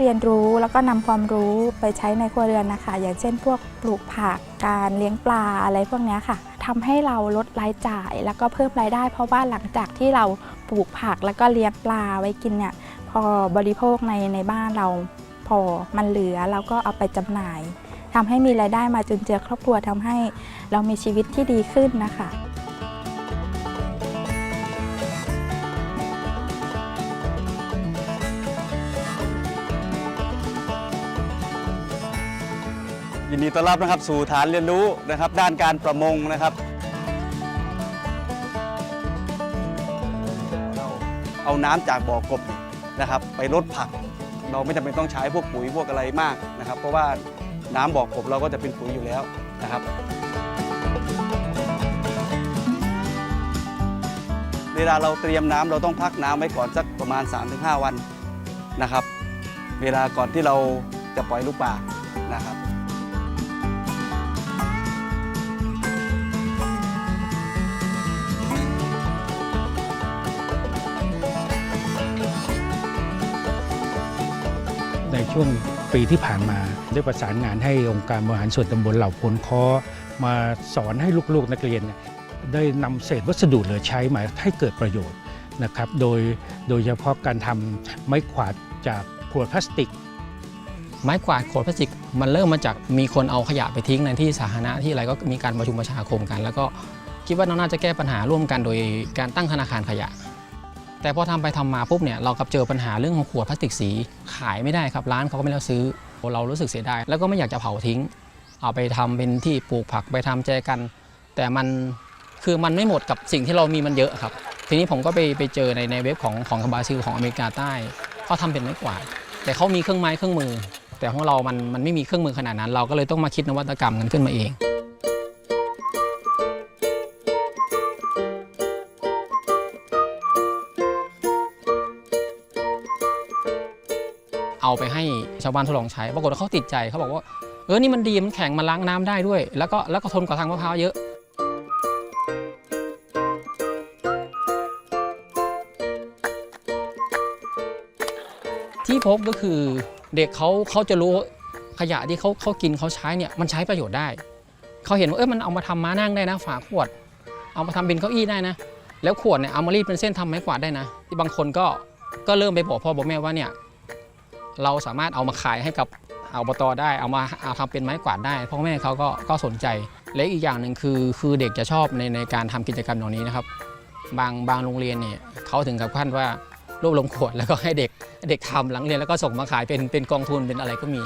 เรียนรู้แล้วก็นำความรู้ไปใช้ในครัวเรือนนะคะ อย่างเช่น พวกปลูกผักการเลี้ยงปลาอะไรพวกนี้ค่ะทำให้เราลดรายจ่าย แล้วก็เพิ่มรายได้ เพราะว่าหลังจากที่เราปลูกผักแล้วก็เลี้ยงปลาไว้กินเนี่ยพอบริโภคในในบ้านเราพอมันเหลือเราก็เอาไปจำหน่ายทำให้มีรายได้มาจุนเจือครอบครัวทำให้เรามีชีวิตที่ดีขึ้นนะคะ ยินดีต้อนรับนะครับสู่ฐานเรียนรู้นะครับ ด้านการประมงนะครับเราเอาน้ำจากบ่อกบนะครับ ไปลดผัก เราไม่จำเป็นต้องใช้พวกปุ๋ยพวกอะไรมากนะครับ เพราะว่าน้ำบ่อกบเราก็จะเป็นปุ๋ยอยู่แล้วนะครับเวลาเราเตรียมน้ำเราต้องพักน้ำไว้ก่อนสักประมาณ 3-5 วันนะครับ เวลาก่อนที่เราจะปล่อยลูกปลานะครับ ในช่วงปีที่ผ่านมา ได้ประสานงานให้องค์การบริหารส่วนตำบลเหล่าพลคอมาสอนให้ลูกๆนักเรียน ได้นำเศษวัสดุเหลือใช้มาให้เกิดประโยชน์นะครับ โดยโดยเฉพาะการทำไม้ขวาดจากขวดพลาสติก ไม้กวาดขวดพลาสติกมันเริ่มมาจากมีคนเอาขยะไปทิ้งในที่สาธารณะที่อะไรก็มีการประชุมประชาคมกัน แล้วก็คิดว่าน่าจะแก้ปัญหาร่วมกันโดยการตั้งธนาคารขยะ แต่พอทำไปทำมาปุ๊บเนี่ยเรากับเจอปัญหาเรื่องของขวดพลาสติกสีขายไม่ได้ครับ ร้านเขาก็ไม่รับซื้อเรารู้สึกเสียดายแล้วก็ไม่อยากจะเผาทิ้ง เอาไปทำเป็นที่ปลูกผักไปทำแจกัน แต่มันคือมันไม่หมดกับสิ่งที่เรามีมันเยอะครับ ทีนี้ผมก็ไปไปเจอในในเว็บของของบราซิลของอเมริกาใต้เขาทำเป็นไม้กวาดแต่เขามีเครื่องไม้เครื่องมือ แต่ของเรามันมันไม่มีเครื่องมือขนาดนั้น เราก็เลยต้องมาคิดนวัตกรรมกันขึ้นมาเอง เอาไปให้ชาวบ้านทดลองใช้ ปรากฏว่าเขาติดใจเขาบอกว่าเออนี่มันดีมันแข็งมันล้างน้ำได้ด้วย แล้วก็แล้วก็ทนกว่าทางมะพร้าวเยอะที่พบก็คือเด็กเขาเขาจะรู้ขยะที่เขาเขากินเขาใช้เนี่ยมันใช้ประโยชน์ได้ เขาเห็นว่าเออมันเอามาทำม้านั่งได้นะฝาขวด เอามาทำเป็นเก้าอี้ได้นะ แล้วขวดเนี่ยเอามารีดเป็นเส้นทำไม้กวาดได้นะที่บางคนก็ก็เริ่มไปบอกพ่อบอกแม่ว่าเนี่ย เราสามารถเอามาขายให้กับอบตได้เอามาเอาทำเป็นไม้กวาดได้พ่อแม่เขาก็ก็สนใจและอีกอย่างหนึ่งคือคือเด็กจะชอบในในการทำกิจกรรมเหล่านี้นะครับ บางบางโรงเรียนเนี่ยเขาถึงกับขั้นว่ารวบรวมขวดแล้วก็ให้เด็กเด็กทำหลังเรียนแล้วก็ส่งมาขายเป็นเป็นกองทุนเป็นอะไรก็มี